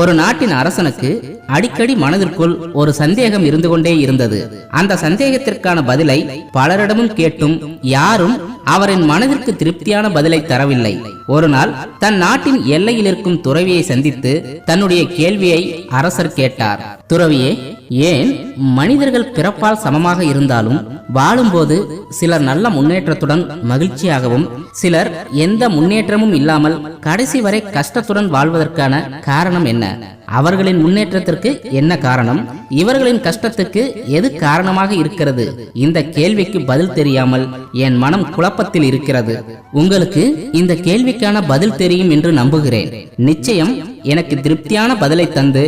ஒரு நாட்டின் அரசனுக்கு அடிக்கடி மனதிற்குள் ஒரு சந்தேகம் இருந்து கொண்டே இருந்தது. அந்த சந்தேகத்திற்கான பதிலை பலரிடமும் கேட்டும் யாரும் அவரின் மனதிற்கு திருப்தியான பதிலை தரவில்லை. ஒரு நாள் தன் நாட்டின் எல்லையில் இருக்கும் துறவியை சந்தித்து தன்னுடைய கேள்வியை அரசர் கேட்டார். துறவியே ஏன் மனிதர்கள் பிறப்பால் சமமாக இருந்தாலும் வாழும்போது சிலர் நல்ல முன்னேற்றத்துடன் மகிழ்ச்சியாகவும் சிலர் எந்த முன்னேற்றமும் இல்லாமல் கடைசி வரை கஷ்டத்துடன் வாழ்வதற்கான காரணம் என்ன? அவர்களின் முன்னேற்றத்திற்கு என்ன காரணம்? இவர்களின் கஷ்டத்துக்கு எது காரணமாக இருக்கிறது? இந்த கேள்விக்கு பதில் தெரியாமல் என் மனம் குழப்பத்தில் இருக்கிறது. உங்களுக்கு இந்த கேள்விக்கான பதில் தெரியும் என்று நம்புகிறேன். நிச்சயம் எனக்கு திருப்தியான பதிலை தந்து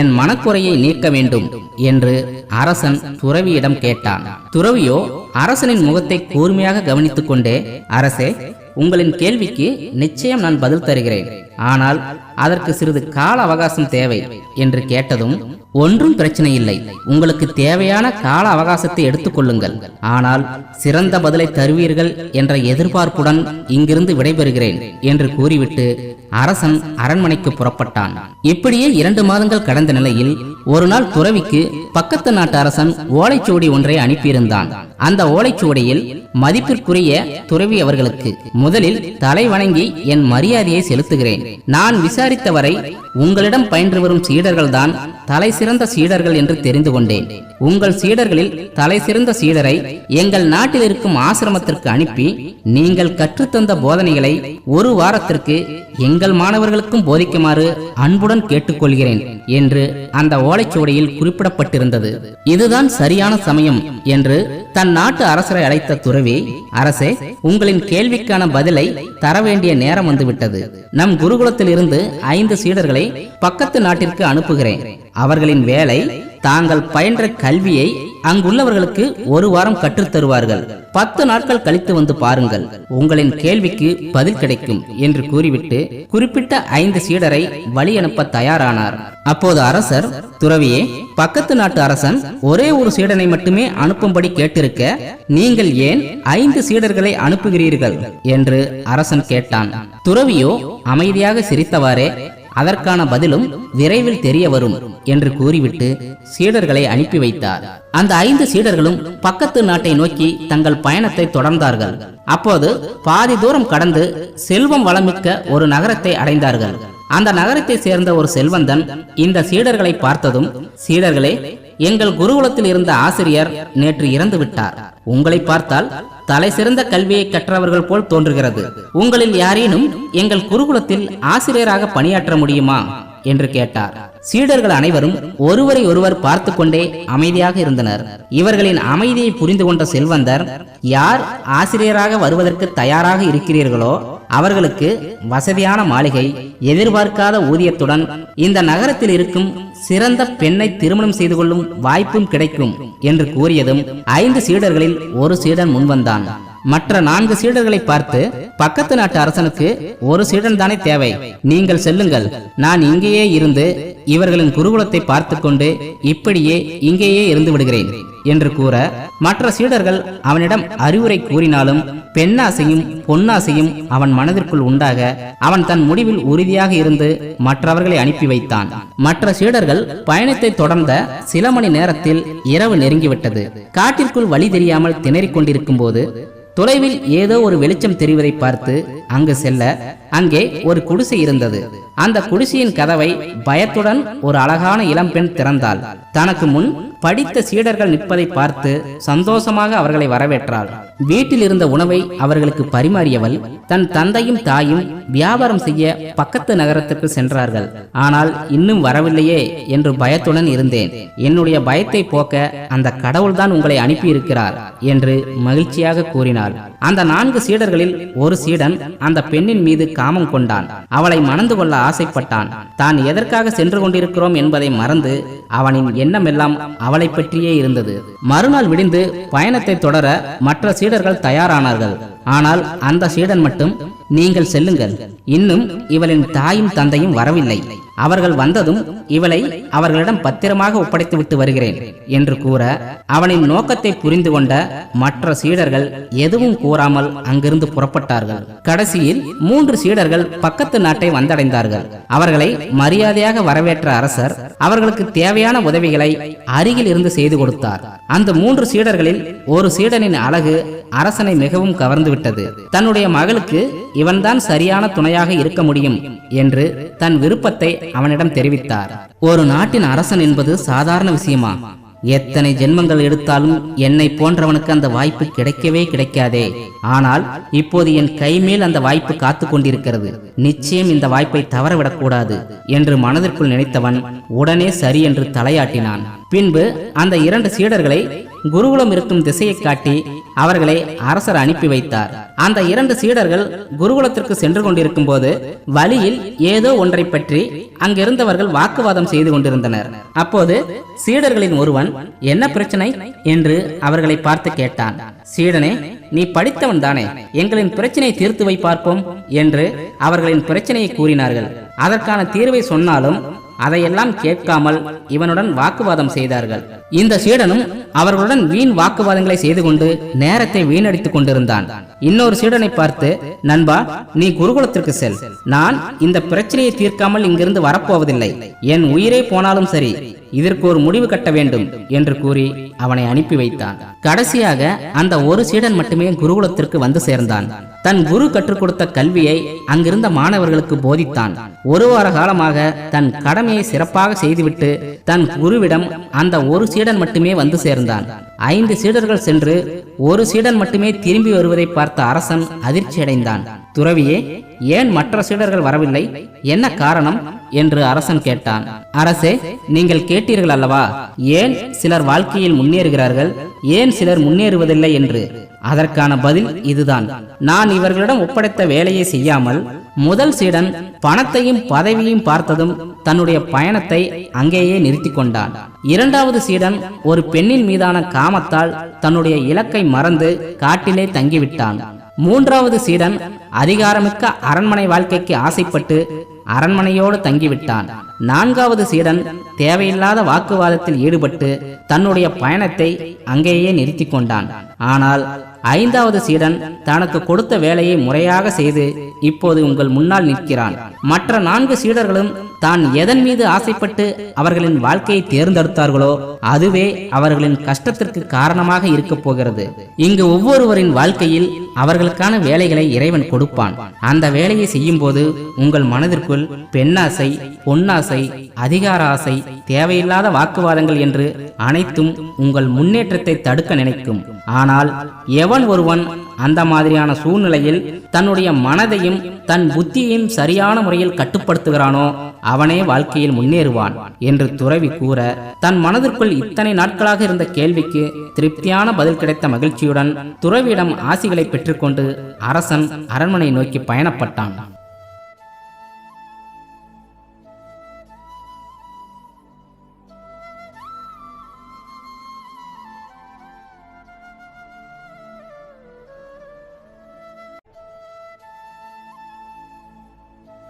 என் மனக்குறையை நீக்க வேண்டும் என்று அரசன் துறவியிடம் கேட்டான். துறவியோ அரசனின் முகத்தை கூர்மையாக கவனித்துக் கொண்டே அரசே உங்களின் கேள்விக்கு நிச்சயம் நான் பதில் தருகிறேன். ஆனால் அதற்கு சிறிது கால அவகாசம் தேவை என்று கேட்டதும் ஒன்றும் பிரச்சனை இல்லை. உங்களுக்கு தேவையான கால அவகாசத்தை எடுத்துக்கொள்ளுங்கள் ஆனால் சிறந்த பதிலை தருவீர்கள் என்ற எதிர்பார்ப்புடன் இங்கிருந்து விடைபெறுகிறேன் என்று கூறிவிட்டு அரசன் அரண்மனைக்கு புறப்பட்டான். இப்படியே இரண்டு மாதங்கள் கடந்த நிலையில் ஒரு நாள் துறவிக்கு பக்கத்து நாட்டு அரசன் ஓலைச்சுவடி ஒன்றை அனுப்பியிருந்தான். அந்த ஓலைச்சுவடியில் மதிப்பிற்குரிய துறவி அவர்களுக்கு முதலில் தலை வணங்கி என் மரியாதையை செலுத்துகிறேன். நான் விசாரித்தவரை உங்களிடம் பயின்று வரும் சீடர்கள்தான் தலை சிறந்த சீடர்கள் என்று தெரிந்து கொண்டேன். உங்கள் சீடர்களில் தலை சிறந்த சீடரை எங்கள் நாட்டில் இருக்கும் ஆசிரமத்திற்கு அனுப்பி நீங்கள் கற்றுத்தந்த போதனைகளை ஒரு வாரத்திற்கு எங்கள் மாணவர்களுக்கும் போதிக்குமாறு அன்புடன் கேட்டுக்கொள்கிறேன் என்று அந்த ஓலைச்சுவடியில் குறிப்பிடப்பட்டிருந்தது. இதுதான் சரியான சமயம் என்று தன் நாட்டு அரசரை அழைத்த துறவி அரசே உங்களின் கேள்விக்கான பதிலை தர வேண்டிய நேரம் வந்துவிட்டது. நம் குருகுலத்தில் இருந்து ஐந்து சீடர்களை பக்கத்து நாட்டிற்கு அனுப்புகிறேன். அவர்களின் வேலை தாங்கள் பயின்ற கல்வியை அங்குள்ளவர்களுக்கு ஒரு வாரம் கற்றுத் தருவார்கள். பத்து நாட்கள் கழித்து வந்து பாருங்கள். உங்களின் கேள்விக்கு பதில் கிடைக்கும் என்று கூறிவிட்டு குறிப்பிட்ட ஐந்து சீடரை வழி அனுப்ப தயாரானார். அப்போது அரசர் துறவியே பக்கத்து நாட்டு அரசன் ஒரே ஒரு சீடனை மட்டுமே அனுப்பும்படி கேட்டிருக்க நீங்கள் ஏன் ஐந்து சீடர்களை அனுப்புகிறீர்கள்? என்று அரசன் கேட்டான். துறவியோ அமைதியாக சிரித்தவாறே அதற்கான பதிலும் விரைவில் தெரிய வரும் என்று கூறிவிட்டு சீடர்களை அனுப்பி வைத்தார். அந்த ஐந்து சீடர்களும் பக்கத்து நாட்டை நோக்கி தங்கள் பயணத்தை தொடர்ந்தார்கள். அப்போது பாதி தூரம் கடந்து செல்வம் வளமிக்க ஒரு நகரத்தை அடைந்தார்கள். அந்த நகரத்தை சேர்ந்த ஒரு செல்வந்தன் இந்த சீடர்களை பார்த்ததும் சீடர்களே எங்கள் குருகுலத்தில் இருந்த ஆசிரியர் நேற்று இறந்து விட்டார் உங்களை பார்த்தால் தலை சிறந்த கல்வியை கற்றவர்கள் போல் தோன்றுகிறது. உங்களில் யாரேனும் எங்கள் குருகுலத்தில் ஆசிரியராக பணியாற்ற முடியுமா? என்று கேட்டார். சீடர்கள் அனைவரும் ஒருவரை ஒருவர் பார்த்து கொண்டே அமைதியாக இருந்தனர். இவர்களின் அமைதியை புரிந்து கொண்ட செல்வந்தர் யார் ஆசிரியராக வருவதற்கு தயாராக இருக்கிறீர்களோ அவர்களுக்கு வசதியான மாளிகை எதிர்பார்க்காத ஊதியத்துடன் இந்த நகரத்தில் இருக்கும் சிறந்த பெண்ணை திருமணம் செய்து கொள்ளும் வாய்ப்பும் கிடைக்கும் என்று கூறியதும் ஐந்து சீடர்களில் ஒரு சீடன் முன்வந்தான். மற்ற நான்கு சீடர்களை பார்த்து பக்கத்து நாட்டு அரசனுக்கு ஒரு சீடன் தானே தேவை. நீங்கள் செல்லுங்கள். நான் இங்கேயே இருந்து இவர்களின் குருகுலத்தை பார்த்து கொண்டு இப்படியே இங்கேயே இருந்து விடுகிறேன் என்று கூற மற்ற சீடர்கள் அவனிடம் அறிவுரை கூறினாலும் பெண்ணாசையும் பொன்னாசையும் அவன் மனதிற்குள் உண்டாக அவன் தன் முடிவில் உறுதியாக இருந்து மற்றவர்களை அனுப்பி வைத்தான். மற்ற சீடர்கள் பயணத்தை தொடர்ந்த சில மணி நேரத்தில் இரவு நெருங்கிவிட்டது. காட்டிற்குள் வழி தெரியாமல் திணறிக் கொண்டிருக்கும் போது தொலைவில் ஏதோ ஒரு வெளிச்சம் தெரிவதை பார்த்து அங்கு செல்ல அங்கே ஒரு குடிசை இருந்தது. அந்த குடிசையின் கதவை பயத்துடன் ஒரு அழகான இளம்பெண் திறந்தாள். தனக்கு முன் படித்த சீடர்கள் நிற்பதை பார்த்து சந்தோஷமாக அவர்களை வரவேற்றாள். வீட்டில் இருந்த உணவை அவர்களுக்கு பரிமாறியவள் தன் தந்தையும் தாயும் வியாபாரம் செய்ய பக்கத்து நகரத்துக்கு சென்றார்கள். ஆனால் இன்னும் வரவில்லையே என்று பயத்துடன் இருந்தேன். என்னுடைய பயத்தை போக்க அந்த கடவுள்தான் உங்களை அனுப்பியிருக்கிறார் என்று மகிழ்ச்சியாக கூறினாள். அந்த நான்கு சீடர்களில் ஒரு சீடன் அந்த பெண்ணின் மீது காமம் கொண்டான். அவளை மணந்து கொள்ள ஆசைப்பட்டான். தான் எதற்காக சென்று கொண்டிருக்கிறோம் என்பதை மறந்து அவனின் எண்ணமெல்லாம் அவளை பற்றியே இருந்தது. மறுநாள் விடிந்து பயணத்தை தொடர மற்ற சீடர்கள் தயாரானார்கள். ஆனால் அந்த சீடன் மட்டும் நீங்கள் செல்லுங்கள். இன்னும் இவளின் தாயும் தந்தையும் வரவில்லை. அவர்கள் வந்ததும் இவளை அவர்களிடம் பத்திரமாக ஒப்படைத்து விட்டு வருகிறேன் என்று கூற அவனின் நோக்கத்தை புரிந்து கொண்ட மற்ற சீடர்கள் எதுவும் கூறாமல் அங்கிருந்து புறப்பட்டார்கள். கடைசியில் மூன்று சீடர்கள் பக்கத்து நாட்டை வந்தடைந்தார்கள். அவர்களை மரியாதையாக வரவேற்ற அரசர் அவர்களுக்கு தேவையான உதவிகளை அருகில் இருந்து செய்து கொடுத்தார். அந்த மூன்று சீடர்களில் ஒரு சீடனின் அழகு அரசனை மிகவும் கவர்ந்து விட்டது தன்னுடைய மகளுக்கு இவன்தான் சரியான துணையாக இருக்க முடியும் என்று தன் விருப்பத்தை அவனிடம் தெரிவித்தார். ஒரு நாட்டின் அரசன் என்பது சாதாரண விஷயமா? எத்தனை ஜென்மங்கள் எடுத்தாலும் என்னை போன்றவனுக்கு அந்த வாய்ப்பு கிடைக்கவே கிடைக்காதே. ஆனால் இப்போது என் கைமேல் அந்த வாய்ப்பு காத்து கொண்டிருக்கிறது. நிச்சயம் இந்த வாய்ப்பை தவறவிடக்கூடாது என்று மனதிற்குள் நினைத்தவன் உடனே சரி என்று தலையாட்டினான். பின்பு அந்த இரண்டு சீடர்களை குருகுலம் இருக்கும் திசையை காட்டி அவர்களை அரசர் அனுப்பி வைத்தார். அந்த இரண்டு சீடர்கள் குருகுலத்திற்கு சென்று கொண்டிருக்கும் போது வழியில் ஏதோ ஒன்றை பற்றி அங்கிருந்தவர்கள் வாக்குவாதம் செய்து கொண்டிருந்தனர். அப்போது சீடர்களின் ஒருவன் என்ன பிரச்சனை? என்று அவர்களை பார்த்து கேட்டான். சீடனே நீ படித்தவன் தானே எங்களின் பிரச்சனையை தீர்த்து வை பார்ப்போம் என்று அவர்களின் பிரச்சனையை கூறினார்கள். அதற்கான தீர்வை சொன்னாலும் அதையெல்லாம் கேட்காமல் இவனுடன் வாக்குவாதம் செய்தார்கள். இந்த சீடனும் அவர்களுடன் வீண் வாக்குவாதங்களை செய்து கொண்டு நேரத்தை வீணடித்துக் கொண்டிருந்தான். இன்னொரு சீடனை பார்த்து நண்பா நீ குருகுலத்திற்கு செல். நான் இந்த பிரச்சனையை தீர்க்காமல் இங்கிருந்து வரப்போவதில்லை. என் உயிரே போனாலும் சரி இதற்கு ஒரு முடிவு கட்ட வேண்டும் என்று கூறி அவனை அனுப்பி வைத்தான். கடைசியாக அந்த ஒரு சீடன் மட்டுமே குருகுலத்திற்கு வந்து சேர்ந்தான். தன் குரு கற்றுக் கொடுத்த கல்வியை அங்கிருந்த மாணவர்களுக்கு போதித்தான். ஒரு வார காலமாக தன் கடமையை சிறப்பாக செய்துவிட்டு தன் குருவிடம் அந்த ஒரு சீடன் மட்டுமே வந்து சேர்ந்தான். ஐந்து சீடர்கள் சென்று ஒரு சீடன் மட்டுமே திரும்பி வருவதை பார்த்த அரசன் அதிர்ச்சி அடைந்தான். துறவியே ஏன் மற்ற சீடர்கள் வரவில்லை? என்ன காரணம்? என்று அரசன் கேட்டான். அரசே நீங்கள் கேட்டீர்கள் அல்லவா? ஏன் சிலர் வாழ்க்கையில் முன்னேறுகிறார்கள்? ஏன் சிலர் முன்னேறுவதில்லை என்று? அதற்கான பதில் இதுதான். நான் இவர்களிடம் ஒப்படைத்த வேலையை செய்யாமல் முதல் சீடன் பணத்தையும் பதவியையும் பார்த்ததும் தன்னுடைய பயணத்தை அங்கேயே நிறுத்தி கொண்டான் இரண்டாவது சீடன் ஒரு பெண்ணின் மீதான காமத்தால் தன்னுடைய இலக்கை மறந்து காட்டிலே தங்கிவிட்டான். மூன்றாவது சீடன் அதிகாரமிக்க அரண்மனை வாழ்க்கைக்கு ஆசைப்பட்டு அரண்மனையோடு தங்கிவிட்டான். நான்காவது சீடன் தேவையில்லாத வாக்குவாதத்தில் ஈடுபட்டு தன்னுடைய பயணத்தை அங்கேயே நிறுத்தி கொண்டான் ஆனால் ஐந்தாவது சீடன் தனக்கு கொடுத்த வேலையை முறையாக செய்து இப்போது உங்கள் முன்னால் நிற்கிறான். மற்ற நான்கு சீடர்களும் தான் எதன் மீது ஆசைப்பட்டு அவர்களின் வாழ்க்கையை தேர்ந்தெடுத்தார்களோ அதுவே அவர்களின் கஷ்டத்திற்கு காரணமாக இருக்கப் போகிறது. இங்கு ஒவ்வொருவரின் வாழ்க்கையில் அவர்களுக்கான வேலைகளை இறைவன் கொடுப்பான். அந்த வேலையை செய்யும் போது உங்கள் மனதிற்குள் பெண்ணாசை பொன்னாசை அதிகார ஆசை தேவையில்லாத வாக்குவாதங்கள் என்று அனைத்தும் உங்கள் முன்னேற்றத்தை தடுக்க நினைக்கும். ஆனால் எவன் ஒருவன் அந்த மாதிரியான சூழ்நிலையில் தன்னுடைய மனதையும் தன் புத்தியையும் சரியான முறையில் கட்டுப்படுத்துகிறானோ அவனே வாழ்க்கையில் முன்னேறுவான் என்று துறவி கூற தன் மனதிற்குள் இத்தனை நாட்களாக இருந்த கேள்விக்கு திருப்தியான பதில் கிடைத்த மகிழ்ச்சியுடன் துறவியிடம் ஆசிகளை பெற்றுக்கொண்டு அரசன் அரண்மனை நோக்கி பயணப்பட்டான்.